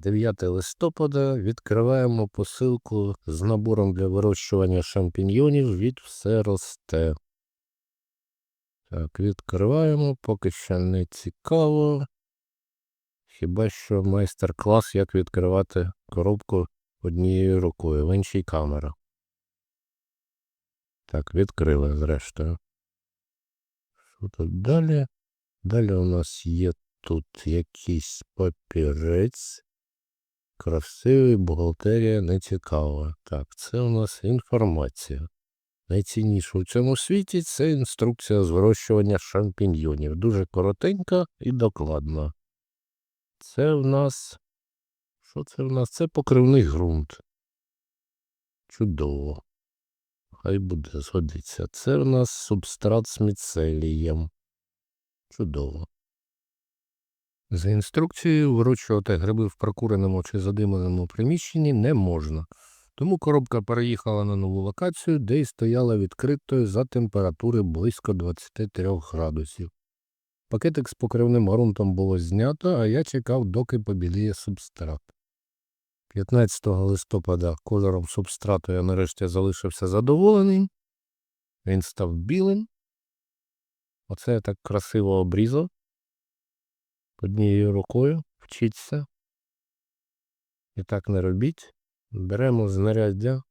9 листопада відкриваємо посилку з набором для вирощування шампіньйонів від все росте. Так, відкриваємо, поки що не цікаво. Хіба що майстер-клас, як відкривати коробку однією рукою, в іншій камера. Так, відкрили зрештою. Що тут далі? Далі у нас є тут якийсь папірець. Красивий, бухгалтерія не цікава. Так, це у нас інформація. Найцінніше у цьому світі це інструкція з вирощування шампіньйонів. Дуже коротенька і докладна. Це в нас. Що це в нас? Це покривний ґрунт. Чудово. Хай буде згодиться. Це в нас субстрат з міцелієм. Чудово. За інструкцією, вирощувати гриби в прокуреному чи задимленому приміщенні не можна. Тому коробка переїхала на нову локацію, де й стояла відкритою за температури близько 23 градусів. Пакетик з покривним ґрунтом було знято, а я чекав, доки побіліє субстрат. 15 листопада кольором субстрату я нарешті залишився задоволений. Він став білим. Оце я так красиво обрізав. Однією рукою вчіться. І так не робіть. Беремо знаряддя,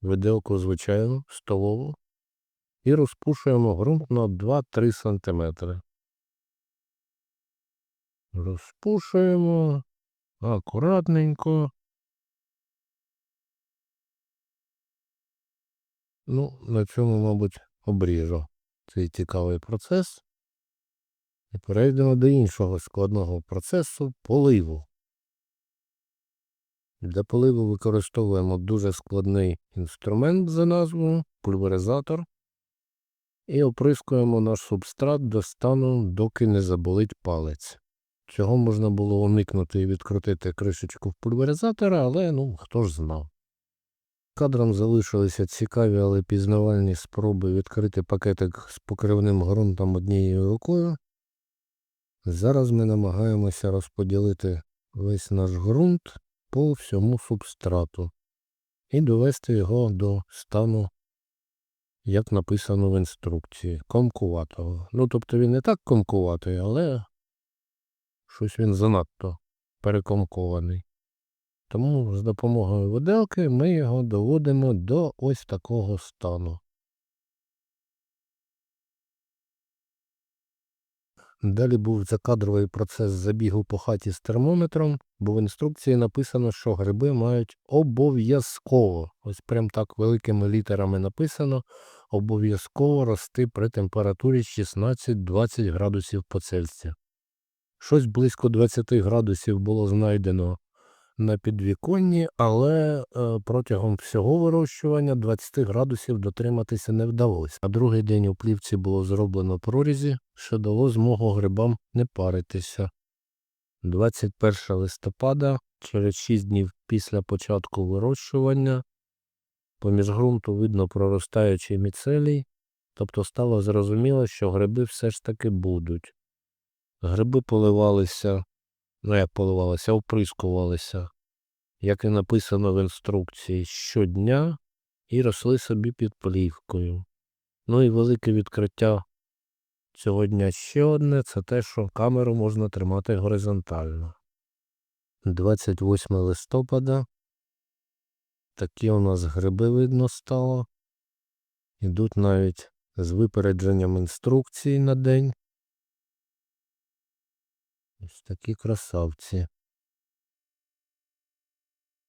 виделку звичайну, столову, і розпушуємо ґрунт на 2-3 см. Розпушуємо акуратненько. Ну, на цьому, мабуть, обріжу цей цікавий процес. І перейдемо до іншого складного процесу поливу. Для поливу використовуємо дуже складний інструмент за назвою пульверизатор і оприскуємо наш субстрат до стану, доки не заболить палець. Цього можна було уникнути і відкрутити кришечку пульверизатора, але ну хто ж знав. Кадром залишилися цікаві, але пізнавальні спроби відкрити пакетик з покривним ґрунтом однією рукою. Зараз ми намагаємося розподілити весь наш ґрунт по всьому субстрату і довести його до стану, як написано в інструкції, комкуватого. Ну, тобто він не так комкуватий, але щось він занадто перекомкований. Тому з допомогою виделки ми його доводимо до ось такого стану. Далі був закадровий процес забігу по хаті з термометром, бо в інструкції написано, що гриби мають обов'язково, ось прям так великими літерами написано, обов'язково рости при температурі 16-20 градусів по Цельсію. Щось близько 20 градусів було знайдено на підвіконні, але е, протягом всього вирощування 20 градусів дотриматися не вдалося. На другий день у плівці було зроблено прорізі, що дало змогу грибам не паритися. 21 листопада, через 6 днів після початку вирощування, поміж ґрунту видно проростаючий міцелій, тобто стало зрозуміло, що гриби все ж таки будуть. Гриби поливалися ну як поливалися, оприскувалися, як і написано в інструкції, щодня і росли собі під плівкою. Ну і велике відкриття цього дня ще одне це те, що камеру можна тримати горизонтально. 28 листопада. Такі у нас гриби видно стало. Ідуть навіть з випередженням інструкцій на день. Ось такі красавці.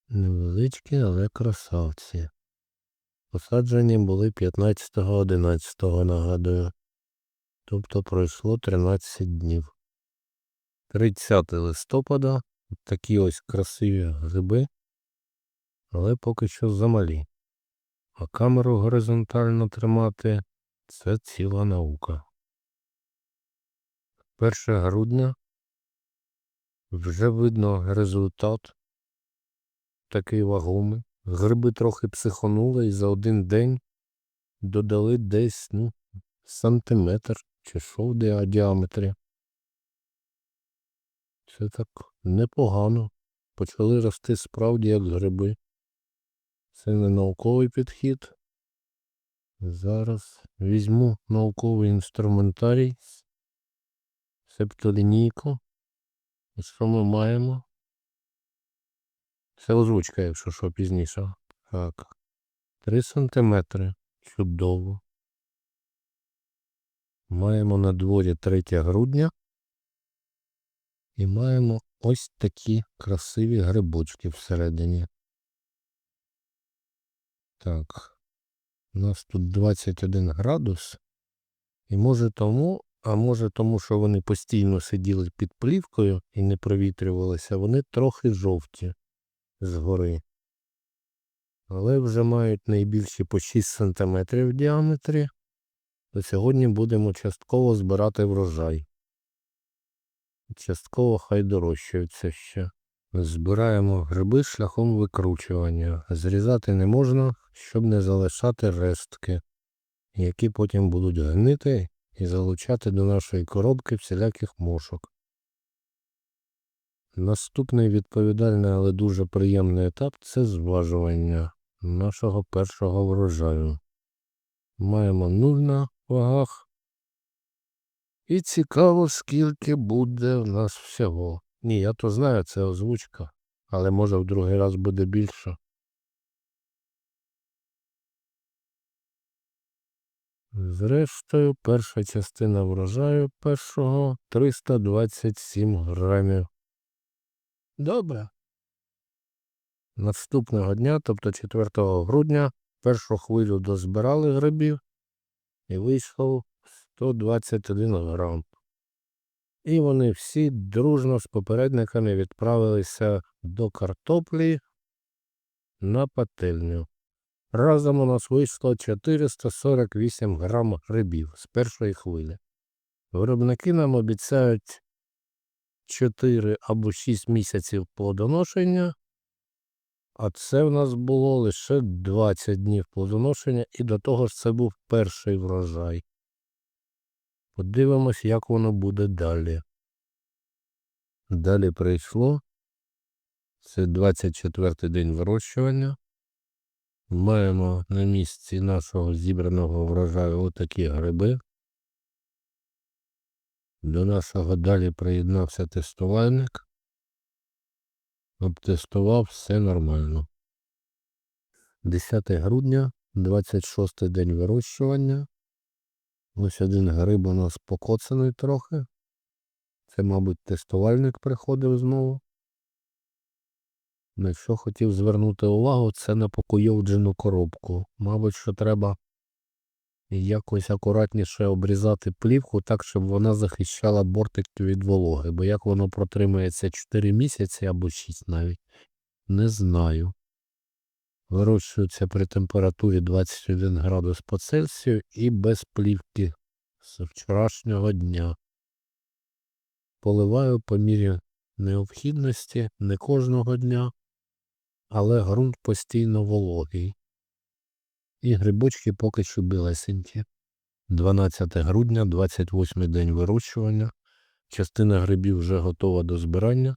Невеличкі, але красавці. Посаджені були 15-11, нагадую. Тобто пройшло 13 днів. 30 листопада такі ось красиві гриби, але поки що замалі. А камеру горизонтально тримати це ціла наука. 1 грудня вже видно результат такий вагомий. Гриби трохи психонули і за один день додали десь ну, сантиметр чи що в діаметрі. Це так непогано. почали рости справді як гриби. Це не науковий підхід. Зараз візьму науковий інструментарій, септолінійку. Що ми маємо? Це озвучка, якщо що пізніше. Так. 3 сантиметри. Чудово. Маємо на дворі 3 грудня. І маємо ось такі красиві грибочки всередині. Так. У нас тут 21 градус. І може тому, а може тому, що вони постійно сиділи під плівкою і не провітрювалися, вони трохи жовті згори. Але вже мають найбільші по 6 см в діаметрі. То сьогодні будемо частково збирати врожай. Частково хай дорощуються ще. Збираємо гриби шляхом викручування. Зрізати не можна, щоб не залишати рештки, які потім будуть гнити і залучати до нашої коробки всіляких мошок. Наступний відповідальний, але дуже приємний етап це зважування нашого першого врожаю. Маємо нуль на вагах. І цікаво, скільки буде в нас всього. Ні, я то знаю, це озвучка, але може в другий раз буде більше. Зрештою, перша частина врожаю першого 327 грамів. Добре. Наступного дня, тобто 4 грудня, першу хвилю дозбирали грибів і вийшло 121 грам. І вони всі дружно з попередниками відправилися до картоплі на пательню. Разом у нас вийшло 448 грам грибів з першої хвилі. Виробники нам обіцяють 4 або 6 місяців плодоношення, а це в нас було лише 20 днів плодоношення, і до того ж це був перший врожай. Подивимось, як воно буде далі. Далі прийшло. Це 24-й день вирощування. Маємо на місці нашого зібраного врожаю отакі гриби. До нашого далі приєднався тестувальник. Обтестував все нормально. 10 грудня, 26 день вирощування. Ось один гриб у нас покоцаний трохи. Це, мабуть, тестувальник приходив знову. На що хотів звернути увагу, це на покуйовджену коробку. Мабуть, що треба якось акуратніше обрізати плівку так, щоб вона захищала бортик від вологи. Бо як воно протримається 4 місяці або 6 навіть, не знаю. Вирощується при температурі 21 градус по Цельсію і без плівки з вчорашнього дня. Поливаю по мірі необхідності не кожного дня, але ґрунт постійно вологий. І грибочки поки що білесенькі. 12 грудня, 28 день вирощування. Частина грибів вже готова до збирання.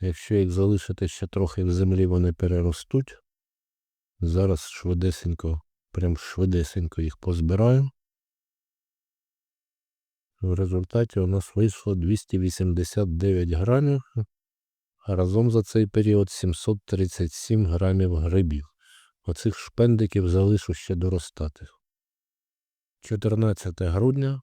Якщо їх залишити ще трохи в землі, вони переростуть. Зараз швидесенько, прям швидесенько їх позбираю. В результаті у нас вийшло 289 грамів, разом за цей період 737 грамів грибів. Оцих шпендиків залишу ще доростати. 14 грудня.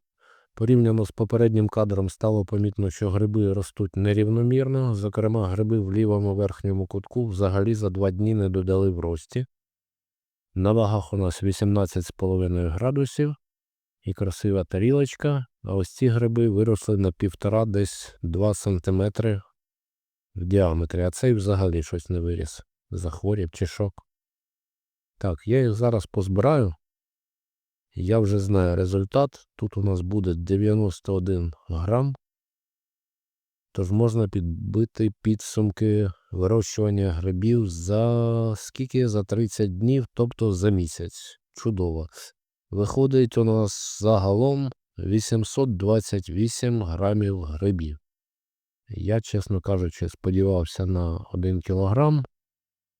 Порівняно з попереднім кадром стало помітно, що гриби ростуть нерівномірно. Зокрема, гриби в лівому верхньому кутку взагалі за два дні не додали в рості. На вагах у нас 18,5 градусів і красива тарілочка, а ось ці гриби виросли на півтора десь 2 см в діаметрі, а цей взагалі щось не виріс. Захворів чи шок. Так, я їх зараз позбираю. Я вже знаю результат. Тут у нас буде 91 грам. Тож можна підбити підсумки вирощування грибів за скільки? За 30 днів, тобто за місяць. Чудово. Виходить у нас загалом 828 грамів грибів. Я, чесно кажучи, сподівався на 1 кілограм.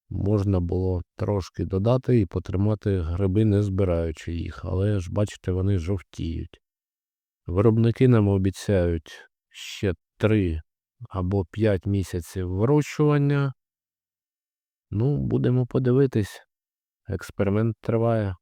Можна було трошки додати і потримати гриби, не збираючи їх, але ж бачите, вони жовтіють. Виробники нам обіцяють ще 3 або 5 місяців вирощування. Ну, будемо подивитись. Експеримент триває.